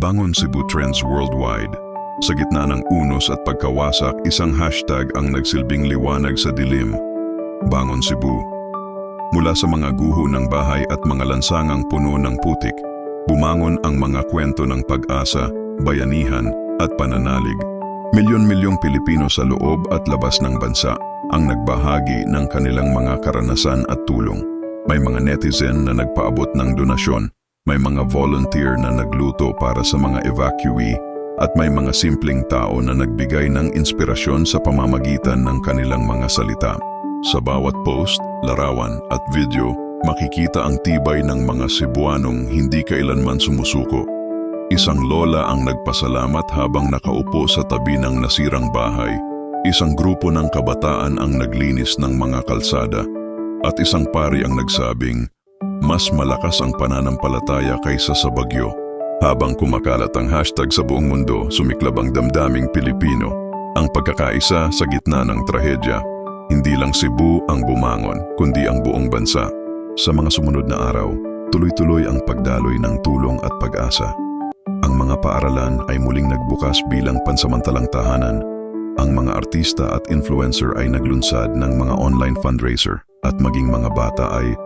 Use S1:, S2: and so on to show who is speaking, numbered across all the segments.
S1: Bangon Cebu Trends Worldwide. Sa gitna ng unos at pagkawasak, isang hashtag ang nagsilbing liwanag sa dilim. Bangon Cebu. Mula sa mga guho ng bahay at mga lansangang puno ng putik, bumangon ang mga kwento ng pag-asa, bayanihan at pananalig. Milyon-milyong Pilipino sa loob at labas ng bansa ang nagbahagi ng kanilang mga karanasan at tulong. May mga netizen na nagpaabot ng donasyon, may mga volunteer na nagluto para sa mga evacuee, at may mga simpleng tao na nagbigay ng inspirasyon sa pamamagitan ng kanilang mga salita. Sa bawat post, larawan at video, makikita ang tibay ng mga Cebuanong hindi kailanman sumusuko. Isang lola ang nagpasalamat habang nakaupo sa tabi ng nasirang bahay. Isang grupo ng kabataan ang naglinis ng mga kalsada. At isang pari ang nagsabing, mas malakas ang pananampalataya kaysa sa bagyo. Habang kumakalat ang hashtag sa buong mundo, sumiklab ang damdaming Pilipino. Ang pagkakaisa sa gitna ng trahedya. Hindi lang Cebu ang bumangon, kundi ang buong bansa. Sa mga sumunod na araw, tuloy-tuloy ang pagdaloy ng tulong at pag-asa. Ang mga paaralan ay muling nagbukas bilang pansamantalang tahanan. Ang mga artista at influencer ay naglunsad ng mga online fundraiser at maging mga bata ay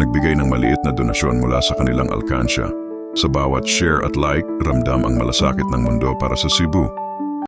S1: nagbigay ng maliit na donasyon mula sa kanilang alkansya. Sa bawat share at like, ramdam ang malasakit ng mundo para sa Cebu